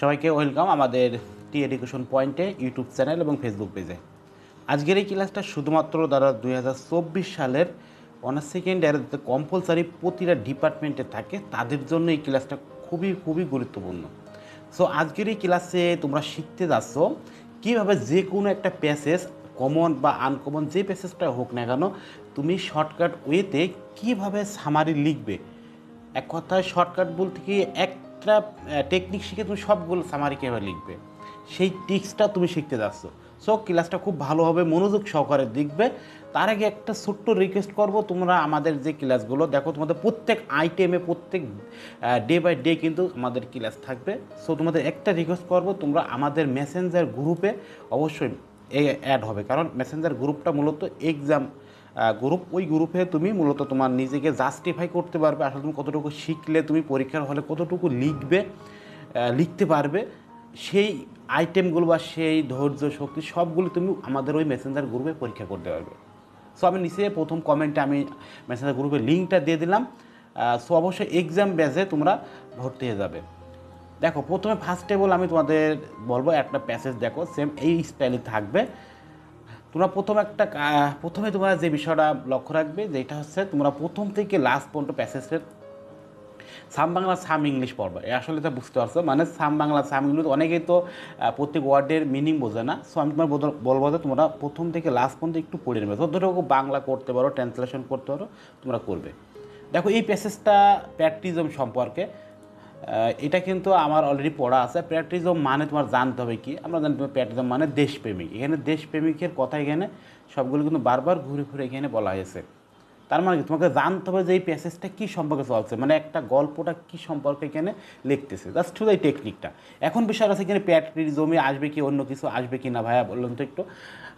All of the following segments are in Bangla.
সবাইকে ওয়েলকাম আমাদের টি এডুকেশন পয়েন্টে ইউটিউব চ্যানেল এবং ফেসবুক পেজে। আজকের এই ক্লাসটা শুধুমাত্র দ্বারা দু হাজার চব্বিশ সালের অনার্স সেকেন্ড ইয়ারে কম্পালসারি প্রতিটা ডিপার্টমেন্টে থাকে, তাদের জন্য এই ক্লাসটা খুবই খুবই গুরুত্বপূর্ণ। সো আজকের এই ক্লাসে তোমরা শিখতে যাচ্ছ কীভাবে যে কোনো একটা প্যাসেজ কমন বা আনকমন যে প্যাসেজটা হোক না কেন, তুমি শর্টকাট ওয়েতে কীভাবে সামারি লিখবে। এক কথায় শর্টকাট বলতে কি একটা টেকনিক শিখে তুমি সবগুলো সামারি কীভাবে লিখবে? সেই টিক্সটা তুমি শিখতে যাচ্ছ। সো ক্লাসটা খুব ভালোভাবে মনোযোগ সহকারে দেখবে। তার আগে একটা ছোট্ট রিকোয়েস্ট করব, তোমরা আমাদের যে ক্লাসগুলো দেখো তোমাদের প্রত্যেক আইটেমে প্রত্যেক ডে বাই ডে কিন্তু আমাদের ক্লাস থাকবে। সো তোমাদের একটা রিকোয়েস্ট করব, তোমরা আমাদের মেসেঞ্জার গ্রুপে অবশ্যই অ্যাড হবে। কারণ মেসেঞ্জার গ্রুপটা মূলত এক্সাম গ্রুপ ওই গ্রুপে তুমি মূলত তোমার নিজেকে জাস্টিফাই করতে পারবে, আসলে তুমি কতটুকু শিখলে, তুমি পরীক্ষার হলে কতটুকু লিখবে লিখতে পারবে, সেই আইটেমগুলো বা সেই ধৈর্য শক্তি সবগুলো তুমি আমাদের ওই মেসেঞ্জার গ্রুপে পরীক্ষা করতে পারবে। সো আমি নিচে প্রথম কমেন্টে আমি মেসেঞ্জার গ্রুপের লিঙ্কটা দিয়ে দিলাম। সো অবশ্যই এক্সাম বেজে তোমরা ভর্তি হয়ে যাবে। দেখো, প্রথমে ফার্স্ট টেবল আমি তোমাদের বলব, একটা প্যাসেজ দেখো সেম এই স্টাইলে থাকবে। তোমরা প্রথম একটা প্রথমে তোমরা যে বিষয়টা লক্ষ্য রাখবে যেটা হচ্ছে তোমরা প্রথম থেকে লাস্ট পর্যন্ত প্যাসেজের সাম বাংলা, সাম ইংলিশ পড়বে। এ আসলে এটা বুঝতে পারছ? মানে সাম বাংলা, সাম ইংলিশ অনেকেই তো প্রত্যেক ওয়ার্ডের মিনিং বোঝে না। সো আমি তোমার বলব যে তোমরা প্রথম থেকে লাস্ট পর্যন্ত একটু পড়ে নেবে। যতটুকু বাংলা করতে পারো ট্রান্সলেশন করতে পারো, তোমরা করবে। দেখো, এই প্যাসেজটা প্যাট্রিজম সম্পর্কে এটা কিন্তু আমার অলরেডি পড়া আছে। প্যাট্রিজম মানে তোমার জানতে হবে কি? আমরা জানতে তোমার প্যাট্রিজম মানে দেশপ্রেমিক। এখানে দেশপ্রেমিকের কথা এখানে সবগুলো কিন্তু বারবার ঘুরে ঘুরে এখানে বলা হয়েছে। তার মানে তোমাকে জানতে হবে যে এই প্যাসেজটা কী সম্পর্কে চলছে। মানে একটা গল্পটা কী সম্পর্কে এখানে লিখতেছে। জাস্ট শুধু এই টেকনিকটা এখন বিষয় আছে এখানে প্যাট্রিজমে আসবে কি, অন্য কিছু আসবে কি না ভাইয়া বললেন তো একটু।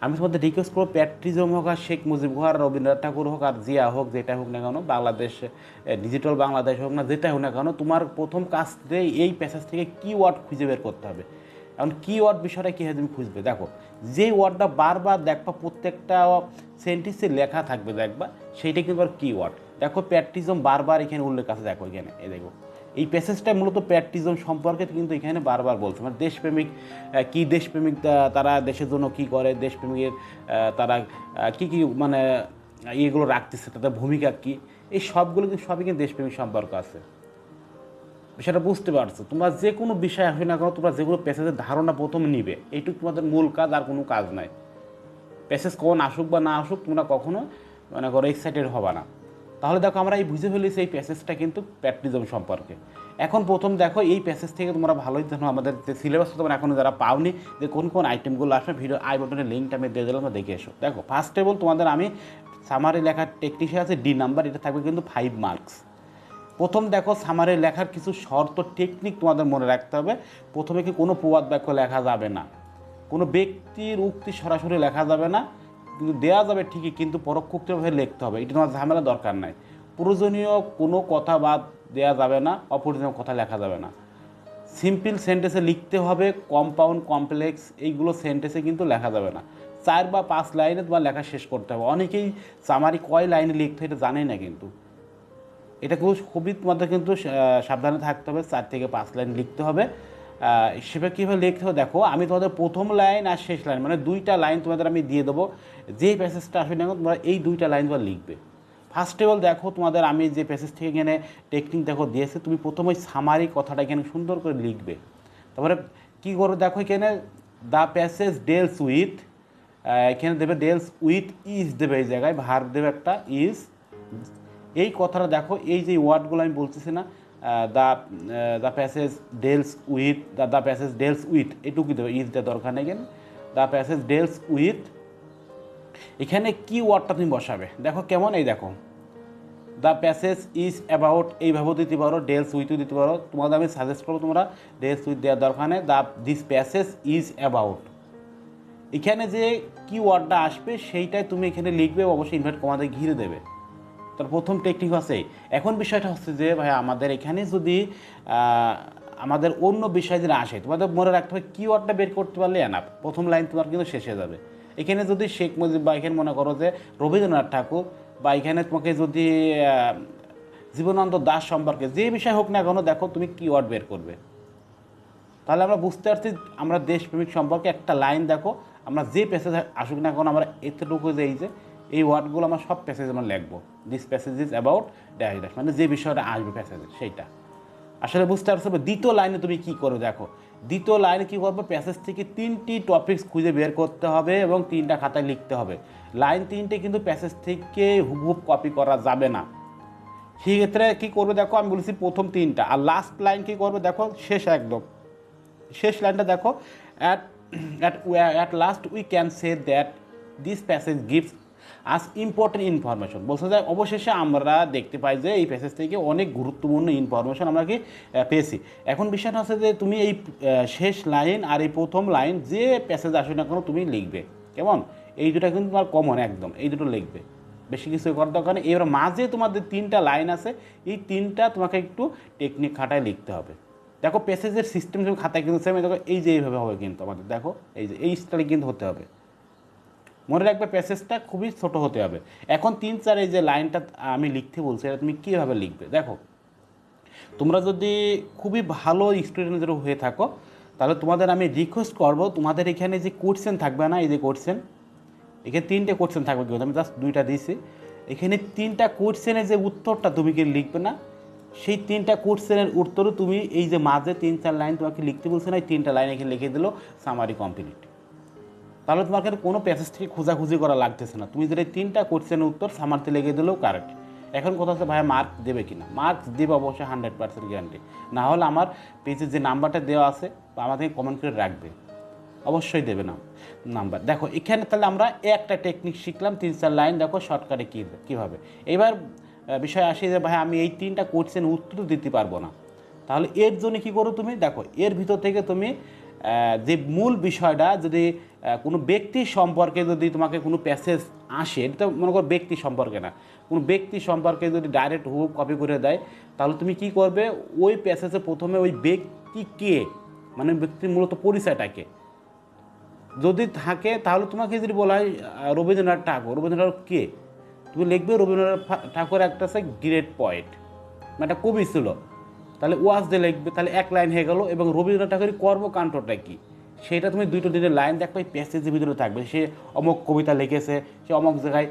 আমি তোমাদের রিকোয়েস্ট করব প্যাট্রিজম হোক আর শেখ মুজিব হোক আর রবীন্দ্রনাথ ঠাকুর হোক আর জিয়া হোক যেটা হোক না কেন, বাংলাদেশ ডিজিটাল বাংলাদেশ হোক না যেটা হোক না কেন, তোমার প্রথম কাজতে এই প্যাসেজ থেকে কি ওয়ার্ড খুঁজে বের করতে হবে। এখন কি ওয়ার্ড বিষয়টা কী হয় তুমি খুঁজবে? দেখো, যে ওয়ার্ডটা বারবার দেখবা, প্রত্যেকটা সেন্টেন্সে লেখা থাকবে দেখবা, সেইটা কিন্তু আর কি ওয়ার্ড দেখো, প্যাট্রিজম বারবার এখানে উল্লেখ আছে, দেখো এখানে, এই দেখো। এই প্যাসেজটা মূলত প্যাট্রিজম সম্পর্কে কিন্তু এখানে বারবার বলছে। মানে দেশপ্রেমিক কী দেশপ্রেমিক তারা দেশের জন্য কি করে, দেশপ্রেমিকের তারা কি কি মানে ইয়েগুলো রাখতেছে, তাদের ভূমিকা কি? এই সবগুলো কিন্তু সবই কিন্তু দেশপ্রেমিক সম্পর্ক আছে। বিষয়টা বুঝতে পারছ। তোমরা যে কোনো বিষয় আসবে না কেন, তোমরা যেগুলো প্যাসেজের ধারণা প্রথম নিবে। এইটুকু তোমাদের মূল কাজ, আর কোনো কাজ নাই। প্যাসেজ কখন আসুক বা না আসুক, তোমরা কখনো মানে করো এক্সাইটেড হবে না। তাহলে দেখো, আমরা এই বুঝে ফেলেছি এই প্যাসেজটা কিন্তু প্যাট্রিজম সম্পর্কে। এখন প্রথম দেখো, এই প্যাসেজ থেকে তোমরা ভালোই জানো, আমাদের যে সিলেবাস তোমরা এখনও যারা পাওনি, যে কোন কোন আইটেমগুলো আসবে, ভিডিও আই বটনের লিঙ্কটা আমি দিয়ে দিলাম দেখে এসো। দেখো ফার্স্ট টেবল তোমাদের আমি সামারি লেখার টেকনিশিয়ান আছে ডি নাম্বার এটা থাকবে কিন্তু ফাইভ মার্কস প্রথম দেখো সামারে লেখার কিছু শর্ত টেকনিক তোমাদের মনে রাখতে হবে। প্রথমে কি কোনো প্রবাদ বাক্য লেখা যাবে না। কোনো ব্যক্তির উক্তি সরাসরি লেখা যাবে না, কিন্তু দেওয়া যাবে ঠিকই, কিন্তু পরোক্ষভাবে লিখতে হবে। এটা তোমার ঝামেলা দরকার নাই। প্রয়োজনীয় কোনো কথা বাদ দেওয়া যাবে না, অপ্রয়োজনীয় কথা লেখা যাবে না। সিম্পল সেন্টেন্সে লিখতে হবে কম্পাউন্ড কমপ্লেক্স এইগুলো সেন্টেন্সে কিন্তু লেখা যাবে না। চার বা পাঁচ লাইনে তোমার লেখা শেষ করতে হবে। অনেকেই সামারি কয় লাইনে লিখতে এটা জানেই না কিন্তু। এটা খুব খুবই তোমাদের কিন্তু সাবধানে থাকতে হবে, চার থেকে পাঁচ লাইন লিখতে হবে। সেটা কীভাবে লিখতে হবে? দেখো, আমি তোমাদের প্রথম লাইন আর শেষ লাইন মানে দুইটা লাইন তোমাদের আমি দিয়ে দেবো। যেই প্যাসেজটা আসবে না তোমরা এই দুইটা লাইন তোমার লিখবে। ফার্স্ট অফ অল দেখো, তোমাদের আমি যে প্যাসেজ থেকে এখানে টেকনিক দেখো দিয়েছে, তুমি প্রথমে ওই সামারি কথাটা এখানে সুন্দর করে লিখবে। তারপরে কী করো দেখো এখানে দ্য প্যাসেজ ডেলস উইথ এখানে দেবে ডেলস উইথ ইজ দেবে এই জায়গায় ভার দেবে একটা ইজ এই কথাটা দেখো, এই যে ওয়ার্ডগুলো আমি বলতেছি না the the passage deals with the the passage deals with এটুকুই দেবে ইজ দেওয়ার দরকার নেই কেন দ্য প্যাসেজ ডেলস উইথ এখানে কি ওয়ার্ডটা তুমি বসাবে? দেখো কেমন, এই দেখো। দ্য প্যাসেজ ইজ অ্যাবাউট এইভাবেও দিতে পারো ডেলস উইথও দিতে পারো। তোমাদের আমি সাজেস্ট করব তোমরা ডেলস উইথ দেওয়ার দরকার নেই। The this passage is about এখানে যে কি ওয়ার্ডটা আসবে, সেইটাই তুমি এখানে লিখবে, অবশ্যই ইনভার্ট কমাতে ঘিরে দেবে। তার প্রথম টেকনিক আছে। এখন বিষয়টা হচ্ছে যে ভাই আমাদের এখানে যদি আমাদের অন্য বিষয় যদি আসে, তোমাদের মনে রাখতে হবে কি ওয়ার্ডটা বের করতে পারলে এনাফ প্রথম লাইন তোমার কিন্তু শেষ হয়ে যাবে। এখানে যদি শেখ মুজিব বা এখানে মনে করো যে রবীন্দ্রনাথ ঠাকুর বা এখানে তোমাকে যদি জীবনানন্দ দাস সম্পর্কে যে বিষয় হোক না কেন, দেখো তুমি কি ওয়ার্ড বের করবে। তাহলে আমরা বুঝতে পারছি আমরা দেশপ্রেমিক সম্পর্কে একটা লাইন দেখো, আমরা যে প্যাসেজ আসুক না এখন আমরা এতটুকু যে এই যে এই ওয়ার্ডগুলো আমার সব প্যাসেজ আমরা লিখব। This passage is about dash dash মানে যে বিষয়টা আসবে প্যাসেজে সেইটা। আসলে বুঝতে পারছ দ্বিতীয় লাইনে তুমি কি করো দেখো। দ্বিতীয় লাইনে কী করব? প্যাসেজ থেকে তিনটি টপিকস খুঁজে বের করতে হবে এবং তিনটা খাতায় লিখতে হবে। লাইন তিনটে কিন্তু প্যাসেজ থেকে হুবহুব কপি করা যাবে না। সেক্ষেত্রে কী করবে দেখো, আমি বলেছি প্রথম তিনটা। আর লাস্ট লাইন কী করবে দেখো? শেষ একদম। শেষ লাইনটা দেখো at at at last we can say that this passage gives us important information বলতে যায় অবশেষে আমরা দেখতে পাই যে এই প্যাসেজ থেকে অনেক গুরুত্বপূর্ণ ইনফরমেশন আমরা কি পেয়েছি। এখন বিষয়টা হচ্ছে যে, তুমি এই শেষ লাইন আর এই প্রথম লাইন যে প্যাসেজ আসে না কেন তুমি লিখবে। কেমন? এই দুটো কিন্তু তোমার কমন একদম, এই দুটো লিখবে। বেশি কিছু করার দরকার নেই। এবার মাঝে তোমাদের তিনটা লাইন আছে, এই তিনটা তোমাকে একটু টেকনিক খাটায় লিখতে হবে। দেখো প্যাসেজের সিস্টেম খাতায় কিন্তু সেম দেখো, এই যে এইভাবে হবে কিন্তু আমাদের। দেখো, এই যে, এই স্টাইলে কিন্তু হতে হবে। মনে রাখবে প্যাসেজটা খুবই ছোট হতে হবে। এখন তিন চার এই যে লাইনটা আমি লিখতে বলছি, এটা তুমি কীভাবে লিখবে? দেখো, তোমরা যদি খুবই ভালো স্টুডেন্টদের হয়ে থাকো, তাহলে তোমাদের আমি রিকোয়েস্ট করব, তোমাদের এখানে যে কোশ্চেন থাকবে না, এই যে কোশ্চেন এখানে তিনটে কোশ্চেন থাকবে কিন্তু, আমি জাস্ট দুইটা দিয়েছি। এখানে তিনটা কোশ্চেনের যে উত্তরটা তুমি কি লিখবে না, সেই তিনটা কোশ্চেনের উত্তরও তুমি এই যে মাঝে তিন চার লাইন তোমাকে লিখতে বলছে না, এই তিনটা লাইন এখানে লিখে দিলো সামারি কমপ্লিট তাহলে তোমার কাছে কোনো প্যাসেজ থেকে খোঁজাখুঁজি করা লাগতেছে না। তুমি যদি তিনটা কোশ্চেনের উত্তর সামারতে লেগে দিলেও কারেক্ট এখন কথা হচ্ছে ভাই মার্ক দেবে কিনা? মার্কস দেবে অবশ্যই হান্ড্রেড পার্সেন্ট গ্যারান্টি না হলে আমার পেজে যে নাম্বারটা দেওয়া আছে আমাদের কমেন্ট করে রাখবে। অবশ্যই দেবে না নাম্বার দেখো, এখানে তাহলে আমরা একটা টেকনিক শিখলাম, তিন চার লাইন দেখো শর্টকাটে কী, কীভাবে। এবার বিষয় আসে যে ভাই আমি এই তিনটা কোশ্চেন উত্তর দিতে পারব না। তাহলে এর জন্য কী করো তুমি? দেখো, এর ভিতর থেকে তুমি যে মূল বিষয়টা যদি কোনো ব্যক্তি সম্পর্কে যদি তোমাকে কোনো প্যাসেজ আসে, এটা মনে করো ব্যক্তি সম্পর্কে না, কোনো ব্যক্তি সম্পর্কে যদি ডাইরেক্ট হুব কপি করে দেয়, তাহলে তুমি কি করবে? ওই প্যাসেজে প্রথমে ওই ব্যক্তি কে মানে ব্যক্তির মূলত পরিচয়টাকে, যদি থাকে তাহলে তোমাকে যদি বলা হয় রবীন্দ্রনাথ ঠাকুর, রবীন্দ্রনাথ কে? তুমি লিখবে রবীন্দ্রনাথ ঠাকুর একটা আছে গ্রেট পয়েন্ট মানে একটা কবি ছিল। তাহলে ওয়াজ দিয়ে লিখবে, তাহলে এক লাইন হয়ে গেল এবং রবীন্দ্রনাথ ঠাকুরের কর্মকাণ্ডটা কী? সেটা তুমি দুটো দিনের লাইন দেখবে প্যাসেজের ভিতরে থাকবে। সে অমুক কবিতা লিখেছে, সে অমুক জায়গায়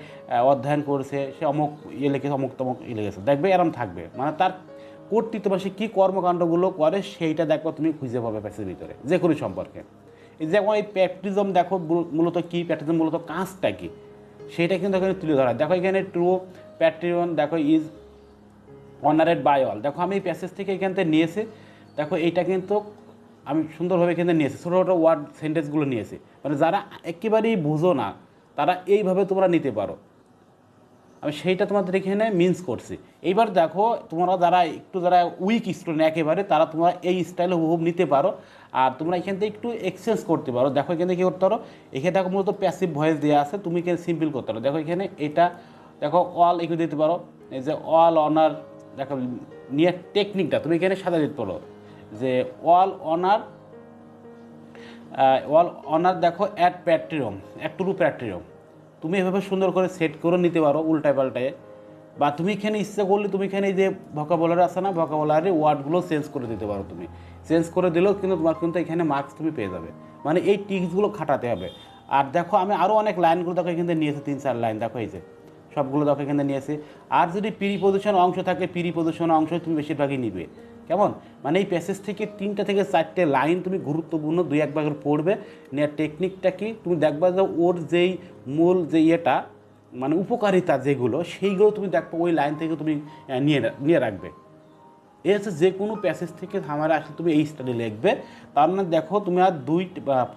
অধ্যয়ন করেছে, সে অমুক ইয়ে লিখেছে, অমুক তমুক ইয়ে লিখেছে। দেখবে এরম থাকবে। মানে তার কর্তৃত্ব বা সে কী কর্মকাণ্ডগুলো করে, সেইটা দেখবে তুমি খুঁজে পাবে প্যাসেজের ভিতরে, যে কোনো সম্পর্কে। যেমন এই প্যাট্রিজম দেখো মূলত কী প্যাট্রিজম মূলত কাজটা কী? সেটা কিন্তু এখানে তুলে ধরা দেখো এখানে ট্রু প্যাট্রিয়ন দেখো ইজ অনারেড বাই অল দেখো, আমি এই প্যাসেজ থেকে এখান থেকে নিয়েছি। দেখো, এইটা কিন্তু আমি সুন্দরভাবে এখানে নিয়েছি। ছোটো ছোটো ওয়ার্ড সেন্টেন্সগুলো নিয়েছি। মানে যারা একেবারেই বুঝো না, তারা এইভাবে তোমরা নিতে পারো। আমি সেইটা তোমাদের এখানে মিন্স করছি। এইবার দেখো, তোমরা যারা একটু যারা উইক স্টুডেন্ট একেবারে, তারা তোমরা এই স্টাইলে হুবহুব নিতে পারো। আর তোমরা এখান থেকে একটু এক্সচেঞ্জ করতে পারো। দেখো, এখানে কী করতে পারো? এখানে দেখো, মূলত প্যাসিভ ভয়েস দেওয়া আছে। তুমি এখানে সিম্পল করতে পারো। দেখো, এখানে এটা, দেখো অল এগুলো দিতে পারো? এই যে অল অনার দেখো, নিয়ে টেকনিকটা তুমি এখানে সাদা দিতে পারো যে অল অনার অল অনার দেখো অ্যাট প্যাট্রিয়ম অ্যাট টু প্যাট্রিয়ম তুমি এভাবে সুন্দর করে সেট করে নিতে পারো উল্টায় পাল্টায়। বা তুমি এখানে ইচ্ছা করলে তুমি এখানে যে ভকাবলার আছে না ভকাবলারে ওয়ার্ডগুলো চেঞ্জ করে দিতে পারো তুমি। চেঞ্জ করে দিলেও কিন্তু তোমার কিন্তু এখানে মার্কস তুমি পেয়ে যাবে। মানে এই টিক্সগুলো খাটাতে হবে। আর দেখো, আমি আরও অনেক লাইনগুলো দেখো এখানে নিয়েছি তিন চার লাইন দেখো এই যে। সবগুলো দেখো এখানে নিয়েছি আর যদি পিরি প্রদূষণ অংশ থাকে পিরি প্রদূষণ অংশ তুমি বেশিরভাগই নিবে। কেমন? মানে এই প্যাসেজ থেকে তিনটা থেকে চারটে লাইন তুমি গুরুত্বপূর্ণ দুই একবার পড়বে। নেওয়ার টেকনিকটা কি? তুমি দেখবা যে ওর যেই মূল যে ইয়েটা মানে উপকারিতা যেগুলো, সেইগুলো তুমি দেখব ওই লাইন থেকে তুমি নিয়ে নিয়ে রাখবে। এ হচ্ছে যে কোনো প্যাসেজ থেকে আমার আসলে তুমি এই স্টাডি লিখবে। তার মানে দেখো তুমি আর দুই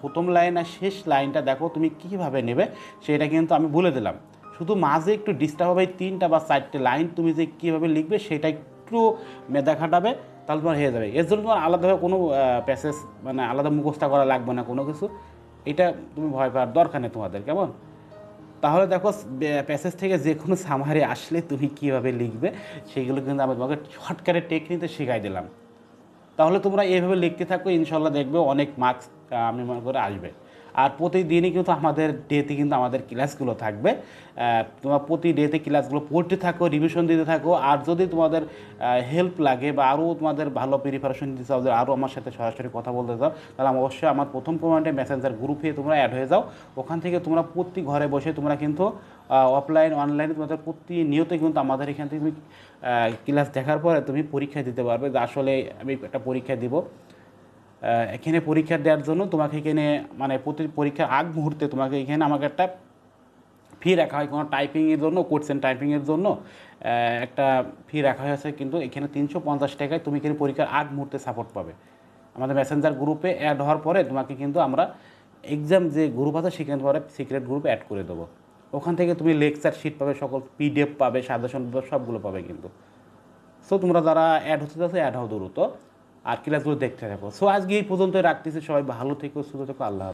প্রথম লাইন আর শেষ লাইনটা দেখো তুমি কীভাবে নেবে, সেটা কিন্তু আমি বলে দিলাম। শুধু মাঝে একটু ডিস্টার্ব হবে তিনটা বা চারটে লাইন তুমি যে কীভাবে লিখবে সেটা একটু মেধা খাটাবে, তাহলে তোমার হয়ে যাবে। এর জন্য তোমার আলাদাভাবে কোনো প্যাসেজ মানে আলাদা মুখস্থ করা লাগবে না কোনো কিছু। এটা তুমি ভয় পাওয়ার দরকার নেই তোমাদের, কেমন? তাহলে দেখো প্যাসেজ থেকে যে কোনো সামারি আসলে তুমি কীভাবে লিখবে, সেগুলো কিন্তু আমি তোমাকে শর্টকাটে টেকনিকতে শেখাই দিলাম। তাহলে তোমরা এইভাবে লিখতে থাকো ইনশাল্লাহ দেখবে অনেক মার্কস আমি মনে করে আসবে। আর প্রতিদিনই কিন্তু আমাদের ডেতে কিন্তু আমাদের ক্লাসগুলো থাকবে। তোমার প্রতি ডেতে ক্লাসগুলো পড়তে থাকো, রিভিশন দিতে থাকো, আর যদি তোমাদের হেল্প লাগে বা আরও তোমাদের ভালো প্রিপারেশন দিতে চাও আরও আমার সাথে সরাসরি কথা বলতে চাও, তাহলে অবশ্যই আমার প্রথম কমেন্টে মেসেঞ্জার গ্রুপে তোমরা অ্যাড হয়ে যাও। ওখান থেকে তোমরা প্রতি ঘরে বসে তোমরা কিন্তু অফলাইন অনলাইনে তোমাদের প্রতি প্রতিনিয়ত কিন্তু আমাদের এখান থেকে তুমি ক্লাস দেখার পরে তুমি পরীক্ষা দিতে পারবে যে আসলে আমি একটা পরীক্ষা দিব। এখানে পরীক্ষা দেওয়ার জন্য তোমাকে এখানে মানে প্রতি পরীক্ষার আগ মুহূর্তে তোমাকে এখানে আমাকে একটা ফি রাখা হয়, কোনো টাইপিংয়ের জন্য কোর্সেন টাইপিংয়ের জন্য একটা ফি রাখা হয়েছে কিন্তু এখানে তিনশো পঞ্চাশ টাকায় তুমি এখানে পরীক্ষার আগ মুহূর্তে সাপোর্ট পাবে। আমাদের মেসেঞ্জার গ্রুপে অ্যাড হওয়ার পরে তোমাকে কিন্তু আমরা এক্সাম যে গ্রুপ আছে, সেখানে পরে সিক্রেট গ্রুপে অ্যাড করে দেবো। ওখান থেকে তুমি লেকচার শিট পাবে, সকল পিডিএফ পাবে সাজেশন সবগুলো পাবে কিন্তু। সো তোমরা যারা অ্যাড হতে চাচ্ছ অ্যাড হও দ্রুত আর ক্লাসগুলো দেখতে থাকো। সো আজকে এই পর্যন্ত রাখতেছি। সবাই ভালো থেকো, সুস্থ থেকো। আল্লাহ।